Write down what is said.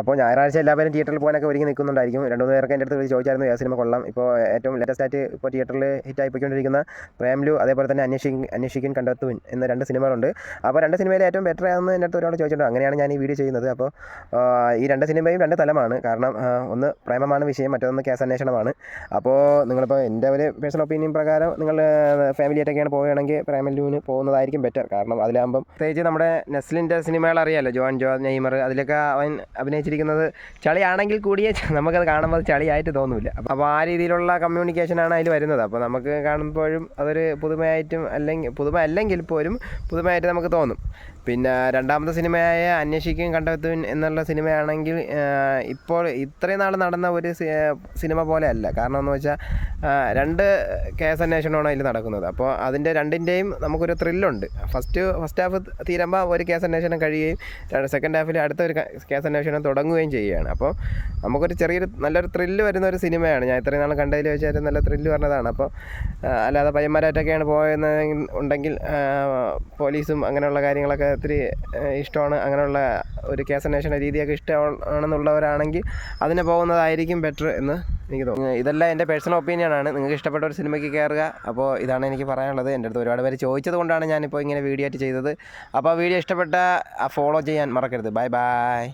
അപ്പോൾ ഞായറാഴ്ച എല്ലാവരും തിയേറ്ററിൽ പോകാനൊക്കെ ഒരുങ്ങി നിൽക്കുന്നുണ്ടായിരിക്കും. രണ്ട് മൂന്ന് പേർക്ക് എന്റെ അടുത്ത് വിളിച്ച് ചോദിച്ചായിരുന്നു ഏത് സിനിമ കൊള്ളാം. ഇപ്പോൾ ഏറ്റവും ലേറ്റസ്റ്റ് ആയിട്ട് ഇപ്പോൾ തിയേറ്ററിൽ ഹിറ്റായി പോയിക്കൊണ്ടിരിക്കുന്ന പ്രേംലു അതേപോലെ തന്നെ അന്വേഷിക്കും അന്വേഷിക്കും കണ്ടെത്തുവിൻ എന്ന രണ്ട് സിനിമകളുണ്ട്. അപ്പോൾ രണ്ട് സിനിമയിൽ ഏറ്റവും ബെറ്റർ ആണെന്ന് എന്റെ അടുത്ത് ഒരാൾ ചോദിച്ചിട്ടുണ്ട്. അങ്ങനെയാണ് ഞാൻ ഈ വീഡിയോ ചെയ്യുന്നത്. അപ്പോൾ ഈ രണ്ട് സിനിമയും രണ്ട് തലമാണ്. കാരണം ഒന്ന് പ്രേമമാണ് വിഷയം മറ്റൊന്ന് കേസ് അന്വേഷണമാണ്. അപ്പോൾ നിങ്ങളിപ്പോൾ എന്റെ ഒരു പേഴ്സണൽ ഒപ്പീനിയൻ പ്രകാരം നിങ്ങൾ ഫാമിലി ആയിട്ടൊക്കെയാണ് പോവുകയാണെങ്കിൽ പ്രേമലുവിന് പോകുന്നതായിരിക്കും ബെറ്റർ കാരണം അതിലാകുമ്പം പ്രത്യേകിച്ച് നമ്മുടെ നെസ്ലിന്റെ സിനിമകൾ അറിയാമല്ലോ ജോൺ ജോ നെയ്മർ അതിലൊക്കെ അവൻ അഭിനയിച്ചിരിക്കുന്നത് ചളിയാണെങ്കിൽ കൂടിയേ നമുക്കത് കാണുമ്പോൾ ചളിയായിട്ട് തോന്നില്ല. അപ്പോൾ ആ രീതിയിലുള്ള കമ്മ്യൂണിക്കേഷനാണ് അതിൽ വരുന്നത്. അപ്പോൾ നമുക്ക് കാണുമ്പോഴും അതൊരു പുതുമയായിട്ടും അല്ലെങ്കിൽ പുതുമ അല്ലെങ്കിൽ പോലും പുതുമയായിട്ട് നമുക്ക് തോന്നും. പിന്നെ രണ്ടാമത്തെ സിനിമയായ അന്വേഷിക്കും കണ്ടെത്തുവിൻ എന്നുള്ള സിനിമയാണെങ്കിൽ ഇപ്പോൾ ഇത്രയും നാൾ നടന്ന ഒരു സിനിമ പോലെ അല്ല. കാരണം എന്ന് വെച്ചാൽ രണ്ട് കേസ് അന്വേഷണമാണ് അതിൽ നടക്കുന്നത്. അപ്പോൾ അതിന്റെ രണ്ടിന്റെയും നമുക്കൊരു ത്രില്ലുണ്ട്. ഫസ്റ്റ് ഫസ്റ്റ് ഹാഫ് തീരുമ്പോൾ ഒരു കേസ് അന്വേഷണം കഴിയുകയും സെക്കൻഡ് ഹാഫിൽ അടുത്ത ഒരു കേസ് അന്വേഷണം തുടങ്ങുകയും ചെയ്യുകയാണ്. അപ്പോൾ നമുക്കൊരു ചെറിയൊരു നല്ലൊരു ത്രില്ല് വരുന്ന ഒരു സിനിമയാണ്. ഞാൻ ഇത്രയും നാൾ കണ്ടതിൽ വെച്ചാൽ നല്ല ത്രില്ല് പറഞ്ഞതാണ്. അപ്പോൾ അല്ലാതെ പയ്യന്മാരായിട്ടൊക്കെയാണ് പോയെന്ന് ഉണ്ടെങ്കിൽ പോലീസും അങ്ങനെയുള്ള കാര്യങ്ങളൊക്കെ ഒത്തിരി ഇഷ്ടമാണ്. അങ്ങനെയുള്ള ഒരു കേസ് അന്വേഷണ രീതിയൊക്കെ ഇഷ്ടമാണെന്നുള്ളവരാണെങ്കിൽ അതിന് പോകുന്നതായിരിക്കും ബെറ്റർ എന്ന് എനിക്ക് തോന്നുന്നു. ഇതെല്ലാം എന്റെ പേഴ്സണൽ ഒപ്പീനിയൻ ആണ്. നിങ്ങൾക്ക് ഇഷ്ടപ്പെട്ട ഒരു സിനിമയ്ക്ക് കയറുക. അപ്പോൾ ഇതാണ് എനിക്ക് പറയാനുള്ളത്. എന്റെ അടുത്ത് ഒരുപാട് പേര് ചോദിച്ചത് കൊണ്ടാണ് ഞാനിപ്പോൾ ഇങ്ങനെ വീഡിയോ ആയിട്ട് ചെയ്തത്. അപ്പോൾ വീഡിയോ ഇഷ്ടപ്പെട്ട ഫോളോ ചെയ്യാൻ മറക്കരുത്. Bye bye